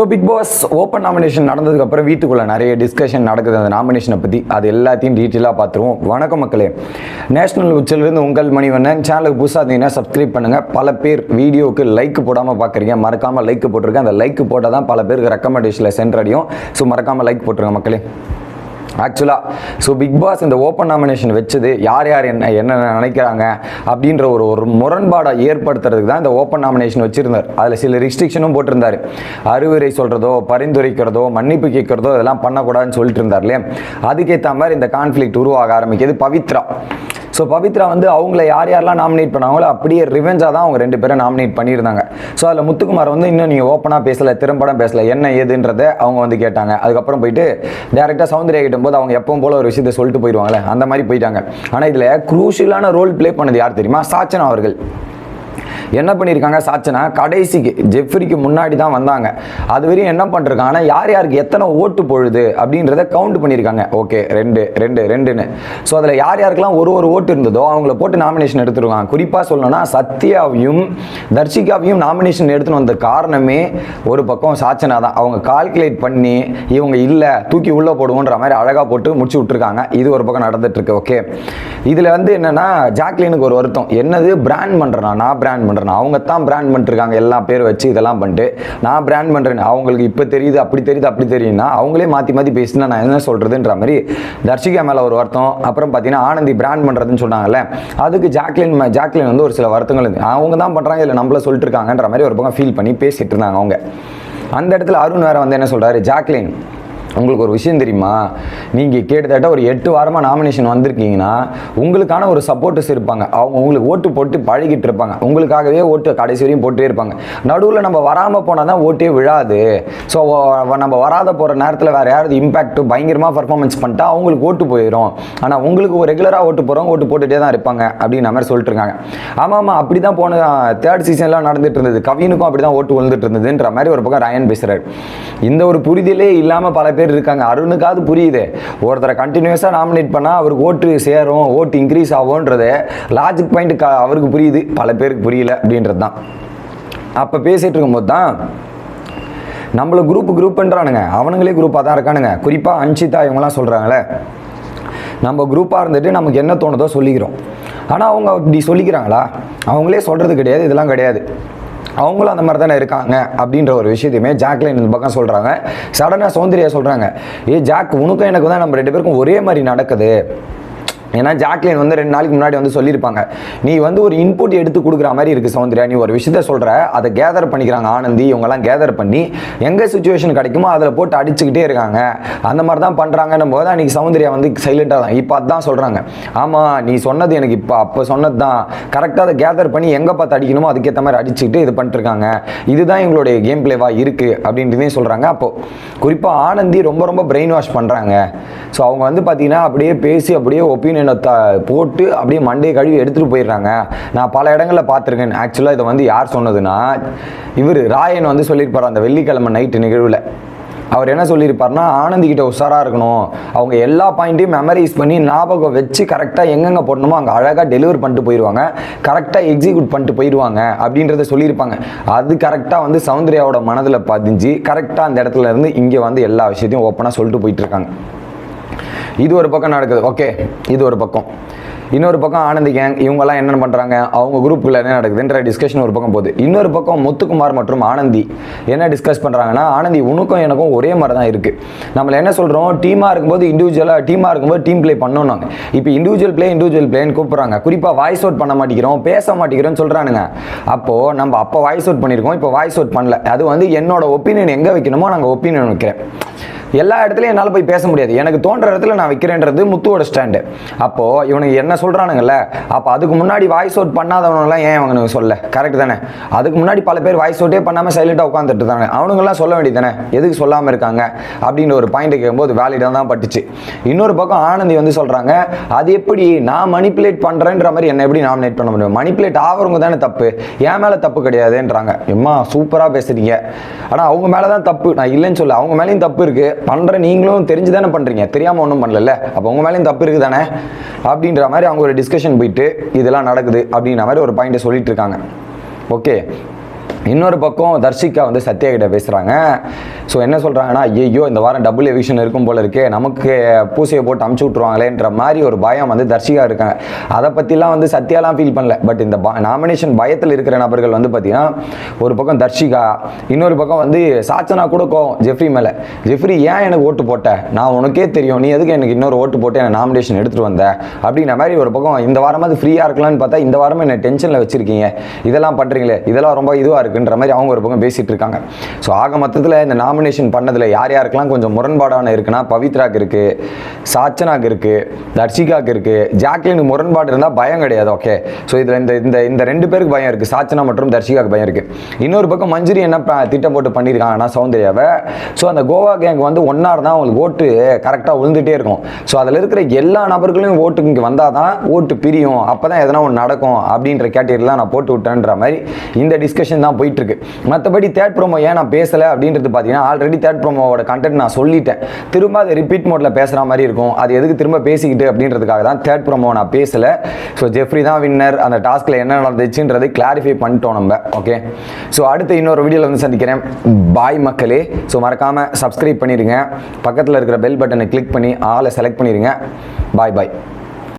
So Bigg Boss open nomination நடந்ததுக்கப்புறம் வீட்டுக்குள்ளே நிறைய discussion நடக்குது. அந்த நாமினேஷனை பற்றி அது எல்லாத்தையும் டீட்டெயிலாக பார்த்துருவோம். வணக்கம் மக்களே. நேஷனல் உச்சிலிருந்து உங்கள் மணிவண்ணன். சேனலுக்கு புதுசாக இருந்தீங்கன்னா சப்ஸ்கிரைப் பண்ணுங்கள் பல பேர் வீடியோவுக்கு லைக் போடாமல் பார்க்குறீங்க. மறக்காமல் லைக் போட்டிருக்கேன். அந்த லைக் போட்டால் தான் பல பேருக்கு ரெக்கமெண்டேஷனில் சென்றடையும். ஸோ மறக்காமல் லைக் போட்டுருங்க மக்களே. ஆக்சுவலாக ஸோ பிக் பாஸ் இந்த ஓப்பன் நாமினேஷன் வச்சது யார் யார் என்ன என்ன நினைக்கிறாங்க அப்படின்ற ஒரு ஒரு முரண்பாடை ஏற்படுத்துறதுக்கு தான் இந்த ஓப்பன் நாமினேஷன் வச்சுருந்தார். அதில் சில ரிஸ்ட்ரிக்ஷனும் போட்டிருந்தார். அறிவுரை சொல்கிறதோ பரிந்துரைக்கிறதோ மன்னிப்பு கேட்குறதோ இதெல்லாம் பண்ணக்கூடாதுன்னு சொல்லிட்டு இருந்தார் இல்லையா? அதுக்கேற்ற மாதிரி இந்த கான்ஃப்ளிக்ட் உருவாக ஆரம்பிக்கிறது பவித்ரா. ஸோ பவித்ரா வந்து அவங்கள யார் யாரெல்லாம் நாமினேட் பண்ணாங்களோ அப்படியே ரிவெஞ்சாக தான் அவங்க ரெண்டு பேரும் நாமினேட் பண்ணியிருந்தாங்க. ஸோ அதில் முத்துக்குமார் வந்து இன்னும் நீங்கள் ஓப்பனாக பேசலை திறம்படம் பேசலை என்ன ஏதுன்றதை அவங்க வந்து கேட்டாங்க. அதுக்கப்புறம் போயிட்டு டேரெக்டாக சௌந்தர்யா கிட்டும் போது அவங்க எப்பவும் போல ஒரு விஷயத்தை சொல்லிட்டு போயிடுவாங்களே அந்த மாதிரி போயிட்டாங்க. ஆனால் இதில் குரூஷியலான ரோல் ப்ளே பண்ணது யார் தெரியுமா? சாச்சனா அவர்கள். என்ன பண்ணியிருக்காங்க சாச்சனா கடைசிக்கு ஜெஃப்ரிக்கு முன்னாடி தான் வந்தாங்க. அது வரையும் என்ன பண்ணிருக்காங்க ஆனால் யார் யாருக்கு எத்தனை ஓட்டு பொழுது அப்படின்றத கவுண்ட் பண்ணியிருக்காங்க ஓகே ரெண்டு ரெண்டு ரெண்டுன்னு. ஸோ அதில் யார் யாருக்கெல்லாம் ஒரு ஒரு ஓட்டு இருந்ததோ அவங்கள போட்டு நாமினேஷன் எடுத்துருவாங்க. குறிப்பாக சொல்லணும்னா சத்யாவையும் தர்ஷிகாவையும் நாமினேஷன் எடுத்துன்னு வந்த காரணமே ஒரு பக்கம் சாச்சனா தான். அவங்க கால்குலேட் பண்ணி இவங்க இல்லை தூக்கி உள்ளே போடுவோன்ற மாதிரி அழகாக போட்டு முடிச்சு விட்டுருக்காங்க. இது ஒரு பக்கம் நடந்துட்டு இருக்கு ஓகே இதில் வந்து என்னன்னா ஜாக்லினுக்கு ஒரு வருத்தம். என்னது? பிராண்ட் பண்ணுறேன் நான் பிராண்ட் பண்ணுறேன் அவங்க தான் பிராண்ட் பண்ணிருக்காங்க. எல்லா பேர் வச்சு இதெல்லாம் பண்ணிட்டு நான் பிராண்ட் பண்ணுறேன் அவங்களுக்கு இப்போ தெரியுது அப்படி தெரியுது அப்படி தெரியும்னா அவங்களே மாற்றி மாற்றி பேசினா நான் என்ன சொல்கிறதுன்ற மாதிரி தர்ஷிகா மேலே ஒரு வருத்தம். அப்புறம் பார்த்தீங்கன்னா ஆனந்தி பிராண்ட் பண்ணுறதுன்னு சொன்னாங்கல்ல அதுக்கு ஜாக்லின் ஜாக்லின் வந்து ஒரு சில வருத்தங்கள் இருந்து அவங்க தான் பண்ணுறாங்க இல்லை நம்மள சொல்லிட்டு இருக்காங்கன்ற மாதிரி ஒரு பக்கம் ஃபீல் பண்ணி பேசிகிட்டு இருந்தாங்க அவங்க. அந்த இடத்துல அருண் வேற வந்து என்ன சொல்றாரு? ஜாக்லின் உங்களுக்கு ஒரு விஷயம் தெரியுமா? நீங்கள் கிட்டத்தட்ட ஒரு எட்டு வாரமாக நாமினேஷன் வந்திருக்கீங்கன்னா உங்களுக்கான ஒரு சப்போர்ட்டர்ஸ் இருப்பாங்க. அவங்க உங்களுக்கு ஓட்டு போட்டு பழகிட்டு இருப்பாங்க. உங்களுக்காகவே ஓட்டு கடைசி வரையும் போட்டே இருப்பாங்க. நடுவில் நம்ம வராமல் போனால் தான் ஓட்டே விழாது. ஸோ நம்ம வராத போகிற நேரத்தில் வேறு யாராவது இம்பாக்ட் பயங்கரமாக பர்ஃபார்மன்ஸ் பண்ணிட்டா அவங்களுக்கு ஓட்டு போயிடும் ஆனால் உங்களுக்கு ஒரு ரெகுலராக ஓட்டு போகிறவங்க ஓட்டு போட்டுகிட்டே தான் இருப்பாங்க அப்படின்ற மாதிரி சொல்லிட்டு இருக்காங்க. ஆமாம் ஆமாம் அப்படி தான் போன தேர்ட் சீசன்லாம் நடந்துட்டு இருந்தது. கவினுக்கும் அப்படி தான் ஓட்டு விழுந்துட்டு இருந்ததுன்ற மாதிரி ஒரு பக்கம் ரயன் பேசுகிறார் இந்த ஒரு புரிதலே இல்லாமல் பல பேர் பேர் இருக்காங்க. அருணுக்காவது புரியுது. ஒருத்தரை கண்டினியூஸாக நாமினேட் பண்ணால் அவருக்கு ஓட்டு சேரும் ஓட்டு இன்க்ரீஸ் ஆகும்ன்றது லாஜிக் பாயிண்ட் அவருக்கு புரியுது. பல பேருக்கு புரியல அப்படின்றது தான். அப்போ பேசிகிட்டு இருக்கும்போது தான் நம்மள குரூப் குரூப்புன்றானுங்க அவனுங்களே குரூப்பாக தான் இருக்கானுங்க. குறிப்பாக அன்ஷிதா இவங்களாம் சொல்கிறாங்களே நம்ம குரூப்பாக இருந்துட்டு நமக்கு என்ன தோணுதோ சொல்லிக்கிறோம். ஆனால் அவங்க இப்படி சொல்லிக்கிறாங்களா? அவங்களே சொல்கிறது கிடையாது. இதெல்லாம் கிடையாது. அவங்களும் அந்த மாதிரி தானே இருக்காங்க அப்படின்ற ஒரு விஷயத்தையுமே ஜாக்லைன் இந்த பக்கம் சொல்கிறாங்க சடனாக சௌந்தர்யா சொல்கிறாங்க ஏ ஜாக் உனக்கும் எனக்கு தான் நம்ம ரெண்டு பேருக்கும் ஒரே மாதிரி நடக்குது. ஏன்னா ஜாக்லின் வந்து ரெண்டு நாளைக்கு முன்னாடி வந்து சொல்லியிருப்பாங்க நீ வந்து ஒரு இன்புட் எடுத்து கொடுக்குற மாதிரி இருக்குது சௌந்தர்யா நீ ஒரு விஷயத்த சொல்கிற அதை கேதர் பண்ணிக்கிறாங்க ஆனந்தி இவங்கெல்லாம் கேதர் பண்ணி எங்கே சுச்சுவேஷன் கிடைக்குமோ அதில் போட்டு அடிச்சுக்கிட்டே இருக்காங்க. அந்த மாதிரி தான் பண்ணுறாங்கன்னும் போது அன்றைக்கி சௌந்தர்யா வந்து சைலண்ட்டாக தான் இப்போ அதான் சொல்கிறாங்க ஆமாம் நீ சொன்னது எனக்கு இப்போ அப்போ சொன்னது தான் கரெக்டாக அதை கேதர் பண்ணி எங்கே பார்த்து அடிக்கணுமோ அதுக்கேற்ற மாதிரி அடிச்சுக்கிட்டு இது பண்ணிட்டுருக்காங்க. இதுதான் எங்களுடைய கேம் பிளேவாக இருக்குது அப்படின்றதையும் சொல்கிறாங்க அப்போது குறிப்பாக ஆனந்தி ரொம்ப ரொம்ப பிரெயின் வாஷ் பண்ணுறாங்க ஸோ அவங்க வந்து பார்த்தீங்கன்னா அப்படியே பேசி அப்படியே ஒப்பீனியன் த போட்டு அப்படியே மண்டையை கழுவி எடுத்துகிட்டு போயிடுறாங்க. நான் பல இடங்களில் பார்த்துருக்கேன். ஆக்சுவலாக இதை வந்து யார் சொன்னதுன்னா இவர் ராயன் வந்து சொல்லியிருப்பார் அந்த வெள்ளிக்கிழமை நைட்டு நிகழ்வில். அவர் என்ன சொல்லியிருப்பார்னா ஆனந்திக்கிட்ட உஷாராக இருக்கணும். அவங்க எல்லா பாயிண்ட்டையும் மெமரைஸ் பண்ணி ஞாபகம் வச்சு கரெக்டாக எங்கெங்கே போடணுமோ அங்கே அழகாக டெலிவர் பண்ணிட்டு போயிடுவாங்க கரெக்டாக எக்ஸிக்யூட் பண்ணிட்டு போயிடுவாங்க அப்படின்றத சொல்லியிருப்பாங்க. அது கரெக்டாக வந்து சௌந்தர்யாவோட மனதில் பதிஞ்சு கரெக்டாக அந்த இடத்துல இருந்து இங்கே வந்து எல்லா விஷயத்தையும் ஓப்பனாக சொல்லிட்டு போயிட்டுருக்காங்க இது ஒரு பக்கம் நடக்குது. ஓகே இது ஒரு பக்கம். இன்னொரு பக்கம் ஆனந்தி கேங் இவங்கெல்லாம் என்னென்ன பண்ணுறாங்க அவங்க குரூப்பில் என்ன நடக்குதுன்ற டிஸ்கஷன் ஒரு பக்கம் போகுது. இன்னொரு பக்கம் முத்துக்குமார் மற்றும் ஆனந்தி என்ன டிஸ்கஸ் பண்ணுறாங்கன்னா ஆனந்தி உனக்கும் எனக்கும் ஒரே மாதிரி தான் இருக்குது நம்மளை என்ன சொல்கிறோம் டீமாக இருக்கும்போது இண்டிவிஜுவலாக டீமாக இருக்கும்போது டீம் ப்ளே பண்ணணும் இப்போ இண்டிவிஜுவல் ப்ளே இண்டிவிஜுவல் பிளேன்னு கூப்பிட்றாங்க. குறிப்பாக வாய்ஸ் அவுட் பண்ண மாட்டேங்கிறோம் பேச மாட்டேங்கிறோம்னு சொல்கிறானுங்க அப்போது நம்ம அப்போ வாய்ஸ் அவுட் பண்ணியிருக்கோம் இப்போ வாய்ஸ் அவுட் பண்ணல. அது வந்து என்னோட ஒப்பீனியன் எங்கே வைக்கணுமோ நாங்கள் ஒப்பீனியன் வைக்கிறேன். எல்லா இடத்துலையும் என்னால் போய் பேச முடியாது. எனக்கு தோன்ற இடத்துல நான் வைக்கிறேன்றது முத்துவோட ஸ்டாண்டு அப்போது இவனுக்கு என்ன சொல்கிறானுங்கல்ல அப்போ அதுக்கு முன்னாடி வாய்ஸ் அவுட் பண்ணாதவனுங்களாம் ஏன் அவனுக்கு சொல்ல? கரெக்ட் தானே? அதுக்கு முன்னாடி பல பேர் வாய்ஸ் அவுட்டே பண்ணாமல் சைலண்டாக உட்காந்துட்டு தானே அவனுங்கெல்லாம் சொல்ல வேண்டியது தானே? எதுக்கு சொல்லாமல் இருக்காங்க? அப்படின்ற ஒரு பாயிண்ட் கேட்கும்போது வேலிடாக தான் பட்டுச்சு. இன்னொரு பக்கம் ஆனந்தி வந்து சொல்கிறாங்க அது எப்படி? நான் மணிப்புலேட் பண்ணுறேன்ற மாதிரி என்ன எப்படி நாமினேட் பண்ண முடியும்? மணிப்புலேட் ஆகிறவங்க தானே தப்பு. என் மேலே தப்பு கிடையாதுன்றாங்க. எம்மா சூப்பராக பேசுறீங்க. ஆனால் அவங்க மேலே தான் தப்பு. நான் இல்லைன்னு சொல்ல அவங்க மேலேயும் தப்பு இருக்குது பண்ணுற நீங்களும் தெரிஞ்சு தானே பண்ணுறீங்க தெரியாமல் ஒன்றும் பண்ணல அப்போ உங்கள் மேலேயும் தப்பு இருக்குது தானே அப்படின்ற மாதிரி அவங்க ஒரு டிஸ்கஷன் போயிட்டு இதெல்லாம் நடக்குது அப்படின்ற மாதிரி ஒரு பாயிண்ட்டை சொல்லிட்டு இருக்காங்க. ஓகே இன்னொரு பக்கம் தர்ஷிகா வந்து சத்யா கிட்ட பேசுகிறாங்க ஸோ என்ன சொல்கிறாங்கன்னா ஐயோ இந்த வாரம் டபுள் எவிஷன் இருக்கும் போல இருக்கே நமக்கு பூசையை போட்டு அமுச்சு விட்ருவாங்களேன்ற மாதிரி ஒரு பயம் வந்து தர்ஷிகா இருக்காங்க. அதை பற்றிலாம் வந்து சத்தியாலாம் ஃபீல் பண்ணல. பட் இந்த நாமினேஷன் பயத்தில் இருக்கிற நபர்கள் வந்து பார்த்தீங்கன்னா ஒரு பக்கம் தர்ஷிகா இன்னொரு பக்கம் வந்து சாச்சனா கூட கோவம் ஜெஃப்ரி மேலே. ஜெஃப்ரி ஏன் எனக்கு ஓட்டு போட்ட? நான் உனக்கே தெரியும். நீ எதுக்கு எனக்கு இன்னொரு ஓட்டு போட்டு எனக்கு நாமினேஷன் எடுத்துகிட்டு வந்த? அப்படின்ற மாதிரி ஒரு பக்கம் இந்த வாரமாவது ஃப்ரீயாக இருக்கலாம்னு பார்த்தா இந்த வாரமும் என்ன டென்ஷனில் வச்சுருக்கீங்க. இதெல்லாம் பண்ணுறீங்களே இதெல்லாம் ரொம்ப இதுவாக இருக்குன்ற மாதிரி அவங்க ஒரு பக்கம் பேசிகிட்டு இருக்காங்க. ஸோ ஆக மொத்தத்தில் இந்த நாமினேஷன் பண்ணதில் யார் யாருக்கெல்லாம் கொஞ்சம் முரண்பாடான இருக்குன்னா பவித்ராக்கு இருக்குது சாச்சனாக்கு இருக்குது தர்ஷிகாக்கு இருக்குது ஜாக்லின் முரண்பாடு இருந்தால் பயம் கிடையாது ஓகே ஸோ இதில் இந்த இந்த இந்த ரெண்டு பேருக்கு பயம் இருக்குது சாச்சனா மற்றும் தர்ஷிகாக்கு பயம் இருக்குது இன்னொரு பக்கம் மஞ்சுரி என்ன திட்டம் போட்டு பண்ணியிருக்காங்கன்னா சௌந்தர்யாவை. ஸோ அந்த கோவா கேங்க் வந்து ஒன்றா இருந்தால் அவங்களுக்கு ஓட்டு கரெக்டாக விழுந்துட்டே இருக்கும். ஸோ அதில் இருக்கிற எல்லா நபர்களையும் ஓட்டுக்கு இங்கே வந்தால் தான் ஓட்டு பிரியும். அப்போ தான் எதனா ஒன்று நடக்கும் அப்படின்ற கேட்டகரியில் நான் போட்டு விட்டேன்ற மாதிரி இந்த டிஸ்கஷன் தான் போயிட்டுருக்கு மற்றபடி தேர்ட் ப்ரோமோ ஏன் நான் பேசலை அப்படின்றது பார்த்தீங்கன்னா ஆல்ரெடி தேர்ட் ப்ரோமோவோட கண்டென்ட் நான் சொல்லிட்டேன். திரும்ப அதை ரிப்பீட் மோட்ல பேசுகிற மாதிரி இருக்கும். அது எதுக்கு திரும்ப பேசிக்கிட்டு அப்படின்றதுக்காக தான் தேர்ட் ப்ரோமோ நான் பேசலை. ஸோ ஜெஃப்ரி தான் வின்னர் அந்த டாஸ்கில் என்ன நடந்துச்சுன்றது கிளாரிஃபை பண்ணிட்டோம் நம்ம. ஓகே ஸோ அடுத்து இன்னொரு வீடியோவில் வந்து சந்திக்கிறேன். பாய் மக்களே. ஸோ மறக்காமல் சப்ஸ்கிரைப் பண்ணிடுங்க பக்கத்தில் இருக்கிற பெல் பட்டனை கிளிக் பண்ணி ஆளை செலக்ட் பண்ணிடுங்க பாய் பாய்